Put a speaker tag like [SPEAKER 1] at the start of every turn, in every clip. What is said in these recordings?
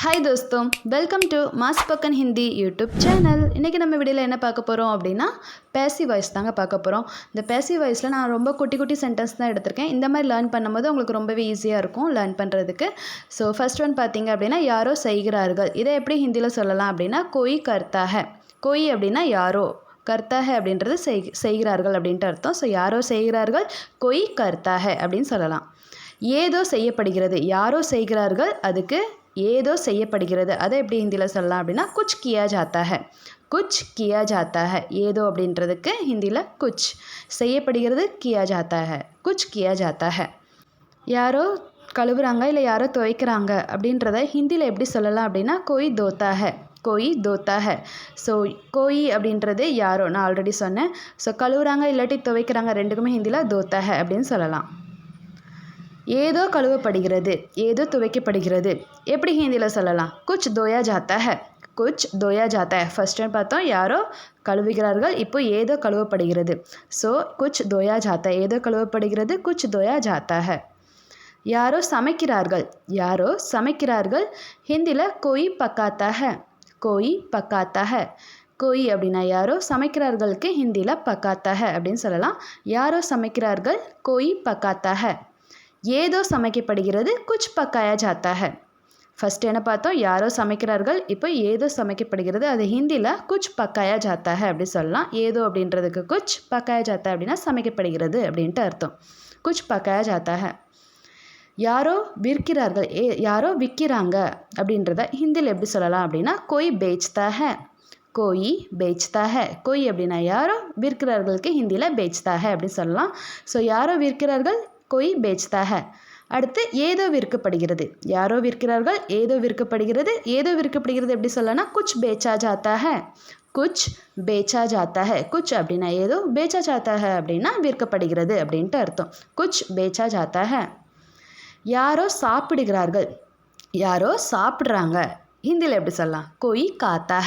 [SPEAKER 1] Hi தோஸ்தோ welcome to மாஸ் பக்கன் ஹிந்தி யூடியூப் சேனல் இன்றைக்கி நம்ம வீடியோவில் என்ன பார்க்க போகிறோம் அப்படின்னா பேசி வாய்ஸ் தாங்க பார்க்க போகிறோம் இந்த பேசி வாய்ஸில் நான் ரொம்ப குட்டி குட்டி சென்டென்ஸ் தான் எடுத்திருக்கேன். இந்த மாதிரி லேர்ன் பண்ணும்போது உங்களுக்கு ரொம்பவே ஈஸியாக இருக்கும் லேர்ன் பண்ணுறதுக்கு ஸோ ஃபர்ஸ்ட் ஒன் பார்த்தீங்க அப்படின்னா யாரோ செய்கிறார்கள். இதை எப்படி ஹிந்தியில் சொல்லலாம் அப்படின்னா கொய் கர்த்தாக கொய் அப்படின்னா யாரோ. கர்த்தாக அப்படின்றது செய் செய்கிறார்கள் அப்படின்ட்டு அர்த்தம். ஸோ யாரோ செய்கிறார்கள்? கொய் கர்த்தாக அப்படின்னு சொல்லலாம். ஏதோ செய்யப்படுகிறது. யாரோ செய்கிறார்கள் அதுக்கு ஏதோ செய்யப்படுகிறது. அதை எப்படி ஹிந்தியில் சொல்லலாம் அப்படின்னா குச் கியா ஜாத்தா ஹை குச் கியா ஜாத்தா ஹை ஏதோ அப்படின்றதுக்கு ஹிந்தியில் குச். செய்யப்படுகிறது கியா ஜாத்தா ஹை குச் கியா ஜாத்தா ஹை யாரோ கழுவுறாங்க இல்லை யாரோ துவைக்கிறாங்க அப்படின்றத ஹிந்தியில் எப்படி சொல்லலாம் அப்படின்னா கோய் தோத்தா ஹை கோய் தோத்தா ஸோ கோய் அப்படின்றது யாரோ? நான் ஆல்ரெடி சொன்னேன். ஸோ கழுவுறாங்க இல்லாட்டி துவைக்கிறாங்க ரெண்டுக்குமே ஹிந்தியில் தோத்தா அப்படின்னு சொல்லலாம். ஏதோ கழுவப்படுகிறது ஏதோ துவைக்கப்படுகிறது. எப்படி ஹிந்தியில் சொல்லலாம்? குச் தோயா ஜாத்தா ஹை குச் தோயா ஜாத்தா ஹை ஃபர்ஸ்ட் டைம் பார்த்தோம். யாரோ கழுவுகிறார்கள் இப்போ ஏதோ கழுவப்படுகிறது. ஸோ குச் தோயா ஜாத்தா ஏதோ கழுவப்படுகிறது குச் தோயா ஜாத்தா ஹை யாரோ சமைக்கிறார்கள் யாரோ சமைக்கிறார்கள். ஹிந்தியில் கொய் பக்காத்தா ஹை கோய் பக்காத்தா ஹை கோய் அப்படின்னா யாரோ சமைக்கிறார்களுக்கு ஹிந்தியில் பக்காத்தாக அப்படின்னு சொல்லலாம். யாரோ சமைக்கிறார்கள் கோய் பக்காத்தாக ஏதோ சமைக்கப்படுகிறது குச் பக்காயா ஜாத்தா ஹை ஃபஸ்ட் என்ன பார்த்தோம்? யாரோ சமைக்கிறார்கள் இப்போ ஏதோ சமைக்கப்படுகிறது. அது ஹிந்தியில் குச் பக்காயா ஜாத்தா ஹை அப்படி சொல்லலாம். ஏதோ அப்படின்றதுக்கு குச் பக்காயா ஜாத்தா அப்படின்னா சமைக்கப்படுகிறது அப்படின்ட்டு அர்த்தம். குச் பக்காயா ஜாத்தா ஹை யாரோ விற்கிறார்கள் ஏ யாரோ விற்கிறாங்க அப்படின்றத ஹிந்தியில் எப்படி சொல்லலாம் அப்படின்னா கொய் பேச்தா ஹை கோயி பேச்தா ஹை கொய் அப்படின்னா யாரோ விற்கிறார்களுக்கு ஹிந்தியில் பேச்தா ஹை அப்படின்னு சொல்லலாம். ஸோ யாரோ விற்கிறார்கள் கொய் பேச்தாக. அடுத்து ஏதோ விற்கப்படுகிறது. யாரோ விற்கிறார்கள் ஏதோ விற்கப்படுகிறது. ஏதோ விற்கப்படுகிறது எப்படி சொல்லனா குச் பேச்சா ஜாத்தா ஹை குச் பேச்சா ஜாத்தா ஹை குச் அப்படின்னா ஏதோ பேச்சா ஜாத்தா அப்படின்னா விற்கப்படுகிறது அப்படின்ட்டு அர்த்தம். குச் பேச்சா ஜாத்தா யாரோ சாப்பிடுகிறார்கள். யாரோ சாப்பிட்றாங்க. ஹிந்தியில் எப்படி சொல்லலாம்? கொய் காத்தா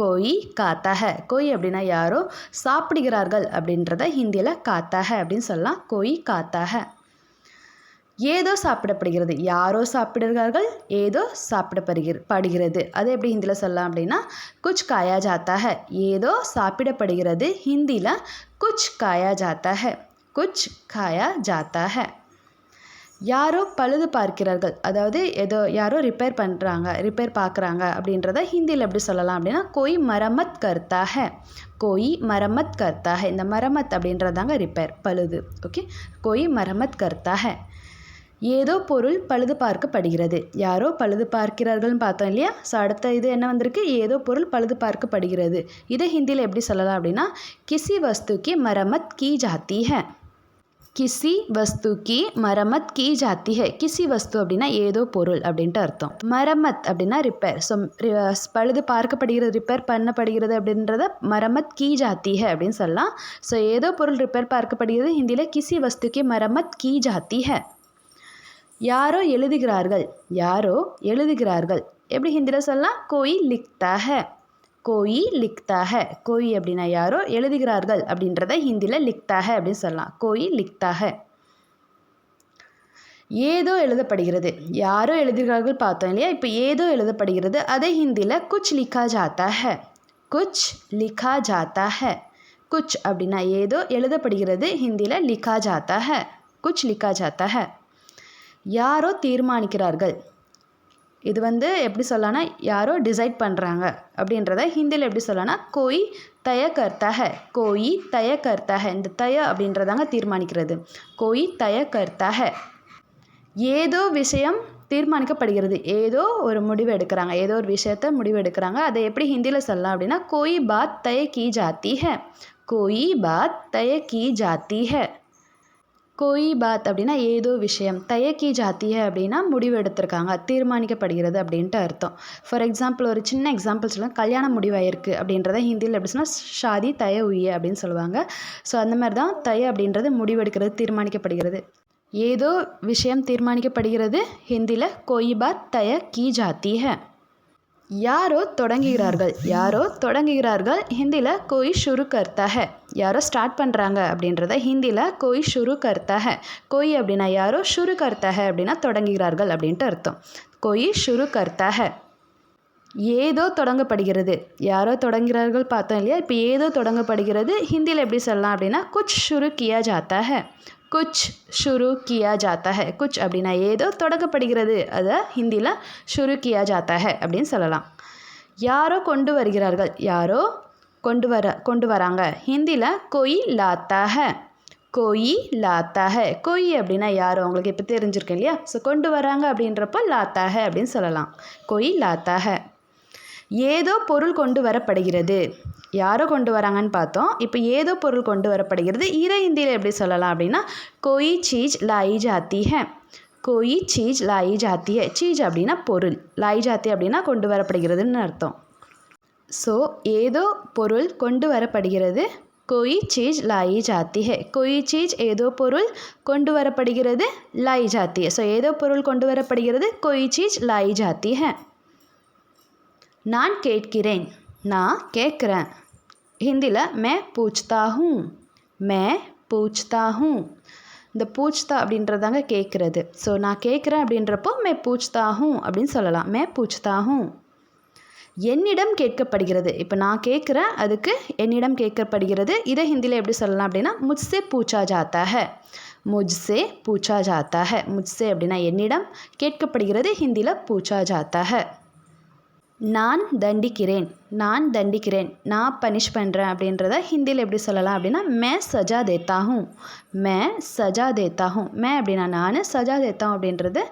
[SPEAKER 1] கோயி காத்தக கோயி கோய் அப்படின்னா யாரோ? சாப்பிடுகிறார்கள் அப்படின்றத ஹிந்தியில் காத்தக அப்படின்னு சொல்லலாம். கோயி காத்தக ஏதோ சாப்பிடப்படுகிறது. யாரோ சாப்பிடுகிறார்கள் ஏதோ சாப்பிடப்படுகிற படுகிறது. அதை எப்படி ஹிந்தியில் சொல்லலாம் அப்படின்னா குச் காயா ஜாத்தாக ஏதோ சாப்பிடப்படுகிறது ஹிந்தியில் குச் காயா ஜாத்தா குச் காயா ஜாத்தாக யாரோ பழுது பார்க்கிறார்கள். அதாவது ஏதோ யாரோ ரிப்பேர் பண்ணுறாங்க ரிப்பேர் பார்க்குறாங்க அப்படின்றத ஹிந்தியில் எப்படி சொல்லலாம் அப்படின்னா கோய் மரமத் கர்த்தா ஹை கோய் மரமத் கர்த்தா இந்த மரமத் அப்படின்றதாங்க ரிப்பேர் பழுது. ஓகே கோய் மரமத் கர்த்தா ஏதோ பொருள் பழுது பார்க்கப்படுகிறது. யாரோ பழுது பார்க்கிறார்கள்னு பார்த்தோம் இல்லையா? ஸோ அடுத்த இது என்ன வந்திருக்கு? ஏதோ பொருள் பழுது பார்க்கப்படுகிறது. இதை ஹிந்தியில் எப்படி சொல்லலாம் அப்படின்னா கிசி வஸ்துக்கு மரமத் கீ ஜாத்தி ஹை கிசி வஸ்துக்கி மரமத் கீ ஜாத்தி ஹை கிசி வஸ்து அப்படின்னா ஏதோ பொருள் அப்படின்ட்டு அர்த்தம் மரமத் அப்படின்னா ரிப்பேர் ஸோ பழுது பார்க்கப்படுகிறது ரிப்பேர் பண்ணப்படுகிறது அப்படின்றத மரமத் கீ ஜாத்தி ஹை அப்படின்னு சொல்லலாம் ஸோ ஏதோ பொருள் ரிப்பேர் பார்க்கப்படுகிறது ஹிந்தியில் கிசி வஸ்து மரமத் கீ ஜாத்தி ஹை யாரோ எழுதுகிறார்கள் யாரோ எழுதுகிறார்கள் எப்படி ஹிந்தியில் சொல்லலாம் கோயில் லிக்தா ஹை கோயி லிக்தாக கோயி அப்படின்னா யாரோ? எழுதுகிறார்கள் அப்படின்றத ஹிந்தியில் லிக்தாக அப்படின்னு சொல்லலாம். கோயி லிக்தாக ஏதோ எழுதப்படுகிறது. யாரோ எழுதுகிறார்கள் பார்த்தோம் இல்லையா? இப்போ ஏதோ எழுதப்படுகிறது. அதை ஹிந்தியில் குச் லிக்கா ஜாத்தா ஹ குச் லிக்கா ஜாத்தா ஹ குச் அப்படின்னா ஏதோ எழுதப்படுகிறது. ஹிந்தியில் லிக்கா ஜாத்தா ஹ குச் லிக்கா ஜாத்தா ஹ யாரோ தீர்மானிக்கிறார்கள். இது வந்து எப்படி சொல்லலாம்னா யாரோ டிசைட் பண்ணுறாங்க அப்படின்றத ஹிந்தியில் எப்படி சொல்லலாம்னா கோய் தய கர்த்தக கோயி தய கர்த்தக இந்த தய அப்படின்றதாங்க தீர்மானிக்கிறது. கோயி தய கர்த்தக ஏதோ விஷயம் தீர்மானிக்கப்படுகிறது. ஏதோ ஒரு முடிவு எடுக்கிறாங்க. ஏதோ ஒரு விஷயத்த முடிவு எடுக்கிறாங்க. அதை எப்படி ஹிந்தியில் சொல்லலாம் அப்படின்னா கோய் பாத் தய கி ஜாத்தி ஹ கோயி பாத் தய கி ஜாத்தி ஹை கோயி பாத் அப்படின்னா ஏதோ விஷயம் தயக்கி ஜாத்திய அப்படின்னா முடிவு எடுத்திருக்காங்க தீர்மானிக்கப்படுகிறது அப்படின்ட்டு அர்த்தம் ஃபார் எக்ஸாம்பிள் ஒரு சின்ன எக்ஸாம்பிள் சொல்லலாம் கல்யாணம் முடிவாயிருக்கு அப்படின்றத ஹிந்தியில் எப்படி சொன்னால் ஷாதி தய உய அப்படின்னு சொல்லுவாங்க ஸோ அந்த மாதிரி தான் தய அப்படின்றது முடிவெடுக்கிறது தீர்மானிக்கப்படுகிறது. ஏதோ விஷயம் தீர்மானிக்கப்படுகிறது ஹிந்தியில் கோயி பாத் தய கி ஜாத்தி ஹை யாரோ தொடங்குகிறார்கள். யாரோ தொடங்குகிறார்கள். ஹிந்தியில் கோய் ஷுரு கர்த்தா யாரோ ஸ்டார்ட் பண்ணுறாங்க அப்படின்றத ஹிந்தியில் கோய் ஷுரு கர்த்தா ஹை கோய் அப்படின்னா யாரோ? ஷுரு கர்த்தா அப்படின்னா தொடங்குகிறார்கள் அப்படின்ட்டு அர்த்தம். கோய் ஷுரு கர்த்தா ஏதோ தொடங்கப்படுகிறது. யாரோ தொடங்குகிறார்கள் பார்த்தோம் இல்லையா? இப்போ ஏதோ தொடங்கப்படுகிறது. ஹிந்தியில் எப்படி சொல்லலாம் அப்படின்னா குச் ஷுரு கியா ஜாத்தா குச் ஷுரு கியா ஜாத்தா ஹே குச் அப்படின்னா ஏதோ தொடங்கப்படுகிறது அதை ஹிந்தியில் ஷுரு கியா ஜாத்தா ஹே அப்படின்னு சொல்லலாம் யாரோ கொண்டு வருகிறார்கள் யாரோ கொண்டு வர கொண்டு வராங்க ஹிந்தியில் கொய் லாத்தா ஹே கொய் லாத்தா ஹை கொய் அப்படின்னா யாரோ உங்களுக்கு இப்போ தெரிஞ்சிருக்கு இல்லையா ஸோ கொண்டு வராங்க அப்படின்றப்போ லாத்தா அப்படின்னு சொல்லலாம் கொய் லாத்தா ஏதோ பொருள் கொண்டு வரப்படுகிறது। யாரோ கொண்டு வராங்கன்னு பார்த்தோம். இப்போ ஏதோ பொருள் கொண்டு வரப்படுகிறது. இறை இந்தியில் எப்படி சொல்லலாம் அப்படின்னா கோயி சீஜ் லாயி ஜாத்தி ஹே. கோயி சீஜ் லாயி ஜாத்தி ஹே. சீஜ் அப்படின்னா பொருள். லாயி ஜாத்தி அப்படின்னா கொண்டு வரப்படுகிறதுன்னு அர்த்தம். ஸோ ஏதோ பொருள் கொண்டு வரப்படுகிறது. கோயி சீஜ் லாயி ஜாத்தி ஹே. கோயி சீஜ் ஏதோ பொருள் கொண்டு வரப்படுகிறது. லாயி ஜாத்தி ஹே. ஸோ ஏதோ பொருள் கொண்டு வரப்படுகிறது. கோயி சீஜ் லாயி ஜாத்தி ஹே. நான் கேட்கிறேன். நான் கேட்குறேன். ஹிந்தியில் மே பூச்தா ஹூ மே பூச்தா ஹூ இந்த பூச்தா அப்படின்றதாங்க கேட்குறது ஸோ நான் கேட்குறேன் அப்படின்றப்போ மே பூச்தா ஹூ அப்படின்னு சொல்லலாம். மே பூச்தா ஹூ என்னிடம் கேட்கப்படுகிறது. இப்போ நான் கேட்குறேன் அதுக்கு என்னிடம் கேட்கப்படுகிறது. இதை ஹிந்தியில் எப்படி சொல்லலாம் அப்படின்னா முஜ்சே பூச்சா ஜாத்தா முஜ்சே பூச்சா ஜாத்தா முஜ்சே அப்படின்னா என்னிடம் கேட்கப்படுகிறது ஹிந்தியில் பூச்சா ஜாத்தா நான் தண்டிக்கிறேன் நான் தண்டிக்கிறேன் நான் பனிஷ் பண்ணுறேன் அப்படின்றத ஹிந்தியில் எப்படி சொல்லலாம் அப்படின்னா மே Saja தேத்தா who May Saja தேத்தா who மே அப்படின்னா நான் சஜா தேத்தா அப்படின்றது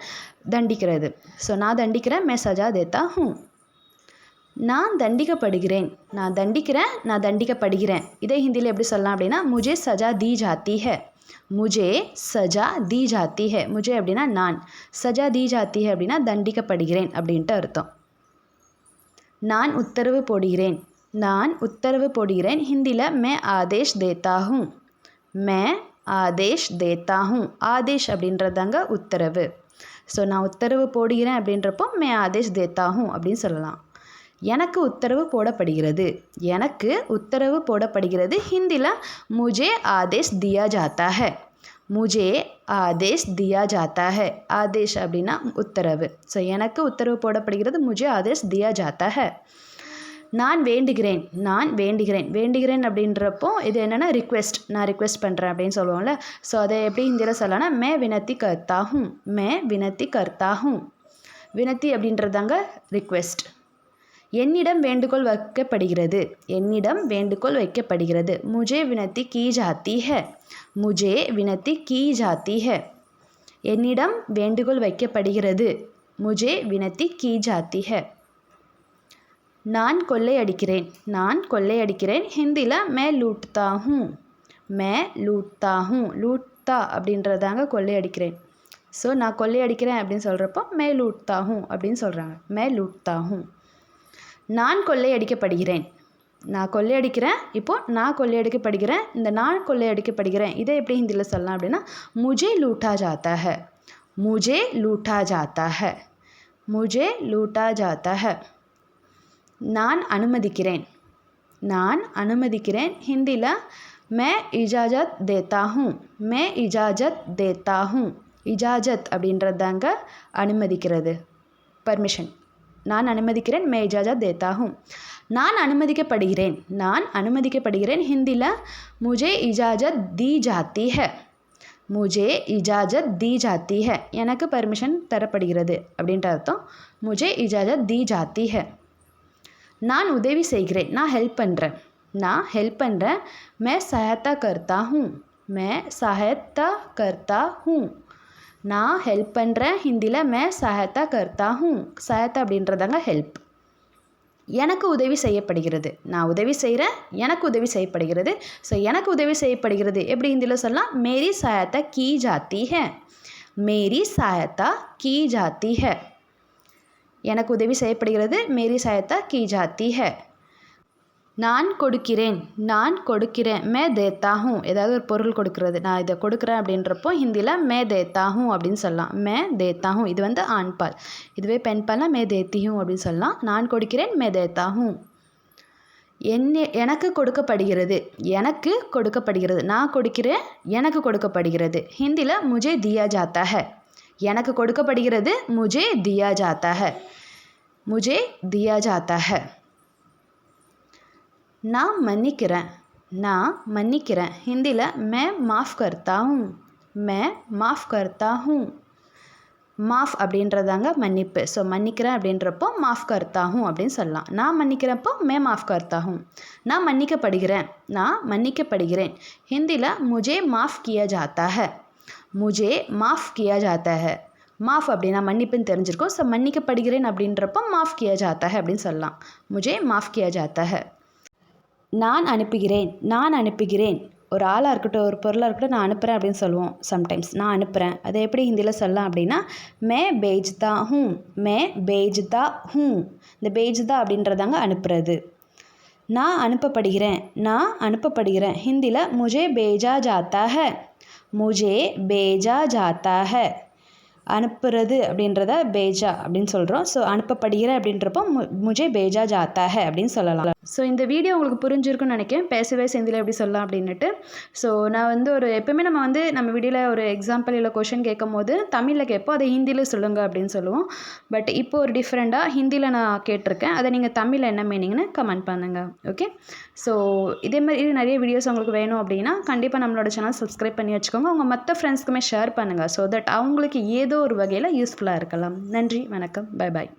[SPEAKER 1] தண்டிக்கிறது. ஸோ நான் தண்டிக்கிறேன் மே சஜா தேத்தா ஹூ நான் தண்டிக்கப்படுகிறேன் நான் தண்டிக்கிறேன் நான் தண்டிக்கப்படுகிறேன். இதே ஹிந்தியில் எப்படி சொல்லலாம் அப்படின்னா முஜே சஜா தி ஜாத்தி ஹே. முஜே சஜா தி ஜாத்தி ஹே. முஜே அப்படின்னா நான். சஜா தி ஜாத்தி ஹே அப்படின்னா தண்டிக்கப்படுகிறேன் அப்படின்ட்டு அர்த்தம். நான் உத்தரவு போடுகிறேன். நான் உத்தரவு போடுகிறேன். ஹிந்தியில் மே ஆதேஷ் தேத்தா மே ஆதேஷ் தேத்தா ஆதேஷ் அப்படின்றதாங்க உத்தரவு. ஸோ நான் உத்தரவு போடுகிறேன் அப்படின்றப்போ மே ஆதேஷ் தேத்தா அப்படின்னு சொல்லலாம். எனக்கு உத்தரவு போடப்படுகிறது. எனக்கு உத்தரவு போடப்படுகிறது ஹிந்தியில் முஜே ஆதேஷ் தியா ஜாத்தா முஜே ஆதேஷ் தியா ஜாத்தா ஹை. ஆதேஷ் அப்படின்னா உத்தரவு. ஸோ எனக்கு உத்தரவு போடப்படுகிறது முஜே ஆதேஷ் தியா ஜாத்தா ஹை. நான் வேண்டுகிறேன் நான் வேண்டுகிறேன். வேண்டுகிறேன் அப்படின்றப்போ இது என்னென்னா ரிக்வெஸ்ட் நான் ரிக்வெஸ்ட் பண்ணுறேன் அப்படின்னு சொல்லுவோம்ல. ஸோ அதை எப்படி ஹிந்தியில் சொல்லலாம்னா மே வினத்தி கர்த்தாகும் மே வினத்தி கர்த்தாகும் வினத்தி அப்படின்றதாங்க ரிக்வெஸ்ட் என்னிடம் வேண்டுகோள் வைக்கப்படுகிறது. என்னிடம் வேண்டுகோள் வைக்கப்படுகிறது. முஜே வினத்தி கீ ஜாத்தி ஹ. முஜே வினத்தி கீ ஜாத்தி ஹெ. என்னிடம் வேண்டுகோள் வைக்கப்படுகிறது. முஜே வினத்தி கீ ஜாத்தி ஹெ. நான் கொள்ளையடிக்கிறேன் நான் கொள்ளையடிக்கிறேன் ஹிந்தியில் மே லூட்தா ஹூம் மே லூட்தா ஹூம் லூட்தா அப்படின்றதாங்க கொள்ளையடிக்கிறேன் ஸோ நான் கொள்ளையடிக்கிறேன் அப்படின்னு சொல்கிறப்போ மே லூட்தா ஹூம் அப்படின்னு சொல்கிறாங்க மே லூட்தா ஹூம் நான் கொள்ளையடிக்கப்படுகிறேன். நான் கொள்ளையடிக்கிறேன். இப்போது நான் கொள்ளையடிக்கப்படுகிறேன். இந்த நான் கொள்ளையடிக்கப்படுகிறேன். இதை எப்படி ஹிந்தியில் சொல்லலாம் அப்படின்னா முஜே லூட்டா ஜாத்தா ஹ முஜே லூட்டா ஜாத்தா ஹ முஜே லூட்டா ஜாத்தா ஹ நான் அனுமதிக்கிறேன். நான் அனுமதிக்கிறேன். ஹிந்தியில் மே இஜாஜத் தேத்தா ஹூ மே இஜாஜத் தேத்தா ஹூ இஜாஜத் அப்படின்றதாங்க அனுமதிக்கிறது. பர்மிஷன் நான் அனுமதிக்கிறேன் மே இஜாஜத் தேத்தா ஹூ நான் அனுமதிக்கப்படுகிறேன். நான் அனுமதிக்கப்படுகிறேன் ஹிந்தியில் முஜே இஜாஜத் தி ஜாத்தி ஹை. முஜே இஜாஜத் தி ஜாத்தி ஹை. எனக்கு பர்மிஷன் தரப்படுகிறது அப்படின்ற அர்த்தம். முஜே இஜாஜத் தி ஜாத்தி ஹை. நான் உதவி செய்கிறேன். நான் ஹெல்ப் பண்ணுறேன் நான் ஹெல்ப் பண்ணுறேன் மே சஹாயத்தா கர்த்தா ஹூ மே சஹாயத்தா கர்த்தா ஹூ நான் ஹெல்ப் பண்ணுறேன் ஹிந்தியில் மே சஹாயத்தா கர்த்தா ஹூ சஹாயத்தா அப்படின்றதாங்க ஹெல்ப் எனக்கு உதவி செய்யப்படுகிறது. நான் உதவி செய்கிறேன் எனக்கு உதவி செய்யப்படுகிறது. ஸோ எனக்கு உதவி செய்யப்படுகிறது. எப்படி ஹிந்தியில் சொல்லலாம்? மேரி சஹாயத்தா கீ ஜாத்தி ஹே. மேரி சாயத்தா கீ ஜாத்தி ஹே. எனக்கு உதவி செய்யப்படுகிறது. மேரி சாயத்தா கீ ஜாத்தி ஹே. நான் கொடுக்கிறேன் நான் கொடுக்கிறேன் மே தேத்தா ஹூ ஏதாவது ஒரு பொருள் கொடுக்கறது. நான் இதை கொடுக்குறேன் அப்படின்றப்போ ஹிந்தியில் மே தேத்தா ஹூ அப்படின்னு சொல்லலாம். மே தேத்தா ஹூ இது வந்து ஆண்பால் இதுவே பெண்பால்னா மே தேத்தி ஹூ அப்படின்னு சொல்லலாம். நான் கொடுக்கிறேன் மே தேத்தா ஹூ என்ன எனக்கு கொடுக்கப்படுகிறது. எனக்கு கொடுக்கப்படுகிறது. நான் கொடுக்கிறேன் எனக்கு கொடுக்கப்படுகிறது. ஹிந்தியில் முஜே தியா ஜாத்தா எனக்கு கொடுக்கப்படுகிறது முஜே தியா ஜாத்தா முஜே தியா ஜாத்தா நான் மன்னிக்கிறேன். நான் மன்னிக்கிறேன். ஹிந்தியில் மே மாஃப் கர்த்தா ஹூம் மே மாஃப் கர்த்தா ஹூம் மாஃப் அப்படின்றதாங்க மன்னிப்பு. ஸோ மன்னிக்கிறேன் அப்படின்றப்போ மாஃப் கர்த்தாகும் அப்படின்னு சொல்லலாம். நான் மன்னிக்கிறப்போ மே மாஃப் கர்த்தாகும் நான் மன்னிக்கப்படுகிறேன். நான் மன்னிக்கப்படுகிறேன். ஹிந்தியில் முஜே மாஃப் கியா ஜாத்தா ஹ முஜே மாஃப் கியா ஜாத்தா ஹ மாஃப் அப்படின்னா மன்னிப்புன்னு தெரிஞ்சிருக்கோம். ஸோ மன்னிக்கப்படுகிறேன் அப்படின்றப்போ மாஃப் கியா ஜாத்தா ஹ அப்படின்னு சொல்லலாம். முஜே மாஃப் கியா ஜாத்தா ஹ நான் அனுப்புகிறேன் நான் அனுப்புகிறேன். ஒரு ஆளாக இருக்கட்டும் ஒரு பொருளாக இருக்கட்டும் நான் அனுப்புகிறேன் அப்படின்னு சொல்லுவோம் சம்டைம்ஸ் நான் அனுப்புகிறேன் அதை எப்படி ஹிந்தியில் சொல்லலாம் அப்படின்னா மே பேஜ்தா ஹூ மே பேஜ்தா ஹூ. இந்த பேஜ்தா அப்படின்றதாங்க அனுப்புறது. நான் அனுப்பப்படுகிறேன் நான் அனுப்பப்படுகிறேன். ஹிந்தியில் முஜே பேஜா ஜாத்தா முஜே பேஜா ஜாத்தா அனுப்புறது அப்படின்றத பேஜா அப்படின்னு சொல்கிறோம் ஸோ அனுப்பப்படுகிற அப்படின்றப்போ மு முஜே பேஜா ஜாத்தா அப்படின்னு சொல்லலாம். ஸோ இந்த வீடியோ உங்களுக்கு புரிஞ்சிருக்குன்னு நினைக்கிறேன். பேசவே செந்தில் எப்படி சொல்லலாம் அப்படின்னுட்டு. ஸோ நான் வந்து ஒரு எப்பவுமே நம்ம வந்து நம்ம வீடியோவில் ஒரு எக்ஸாம்பிள் இல்லை கொஷின் கேட்கும் போது தமிழில் கேட்போம். அதை ஹிந்தியில் சொல்லுங்க அப்படின்னு சொல்லுவோம். பட் இப்போ ஒரு டிஃப்ரெண்ட்டாக ஹிந்தியில் நான் கேட்டிருக்கேன். அதை நீங்கள் தமிழில் என்ன மீனிங்னு கமெண்ட் பண்ணுங்கள் ஓகே ஸோ இதே மாதிரி நிறைய வீடியோஸ் உங்களுக்கு வேணும் அப்படின்னா கண்டிப்பாக நம்மளோட சேனல் சப்ஸ்கிரைப் பண்ணி வச்சுக்கோங்க. உங்கள் மற்ற ஃப்ரெண்ட்ஸ்க்குமே ஷேர் பண்ணுங்கள் ஸோ தட் அவங்களுக்கு ஏதோ ஒரு வகையில் யூஸ்ஃபுல்லாக இருக்கலாம். நன்றி வணக்கம். Bye bye